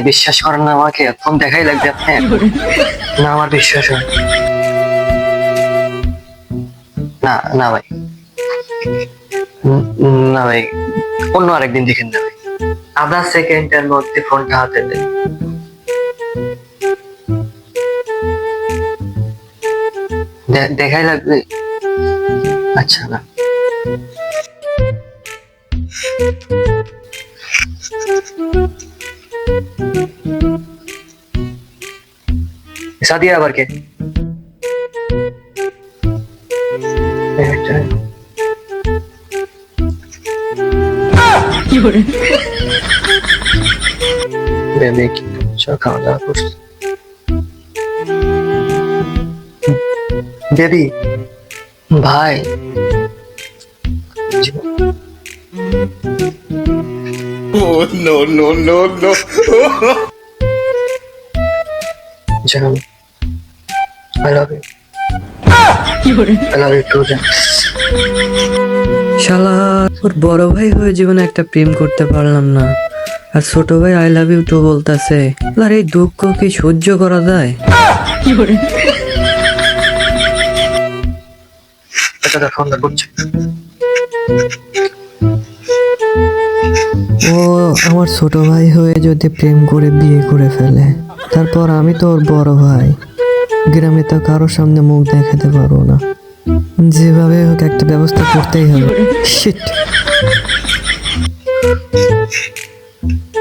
বিশ্বাস করেন না আমাকে ফোন দেখাই লাগবে আপনি না আমার বিশ্বাস হয় না। না ভাই। না ভাই অন্য আরেকদিন দেখেন না ভাই। আধা সেকেন্ডের মধ্যে ফোনটা হাতে দেয় দেখাই লাগবে? আচ্ছা না। সাদিয়া আবার কে একটা বেবি কি করছ? খাওয়া দাওয়া করছ বেবি ভাই Oh no no no no! জান I love you I love you too জান শালা ওর বড় ভাই হয়ে জীবনে একটা প্রেম করতে পারলাম না। আর ছোট ভাই আই লাভ ইউ টু বলতেছে আর এই দুঃখ কি সহ্য করা যায়? এটা ফোনটা করছে ও আমার ছোট ভাই হয়ে যদি প্রেম করে বিয়ে করে ফেলে তারপর আমি তো ওর বড় ভাই। গ্রামে তো কারোর সামনে মুখ দেখাতে পারব না। যেভাবে হোক একটা ব্যবস্থা করতেই হবে। Shit.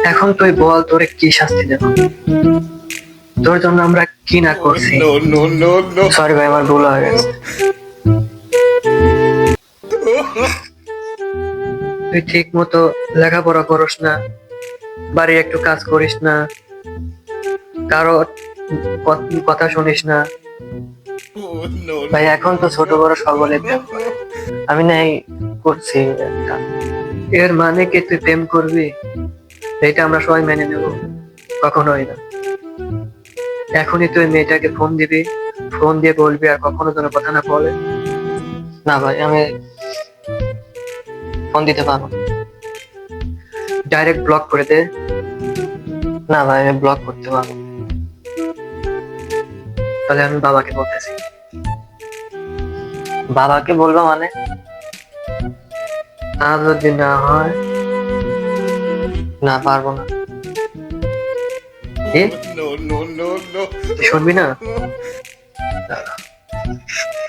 এখন তুই বল তোরে কি শাস্তি দেব? তোর জন্য আমরা কি না করছি! সরি ভাই আমার ভুল হয়ে গেছে। তুই ঠিক মতো লেখাপড়া করিস না, বাড়ির একটু কাজ করিস না, কারও কথা শুনিস না। ভাই, এখন তো ছোট বড় সকলে প্রেম। আমি নাই করছি এর মানে কি তুই প্রেম করবি? এটা আমরা সবাই মেনে নেব, কখনোই না। এখনই তুই মেয়েটাকে ফোন দিবি, ফোন দিয়ে বলবি আর কখনো যেন কথা না বলে। না ভাই, আমি ফোন দিতে পারব। ডাইরেক্ট ব্লক করে দে। না ভাই আমি ব্লক করতে পারব তাহলে আমি বাবাকে বলতেছি। বাবাকে বলব মানে? তা যদি না হয়? না পারব না। শুনবি না।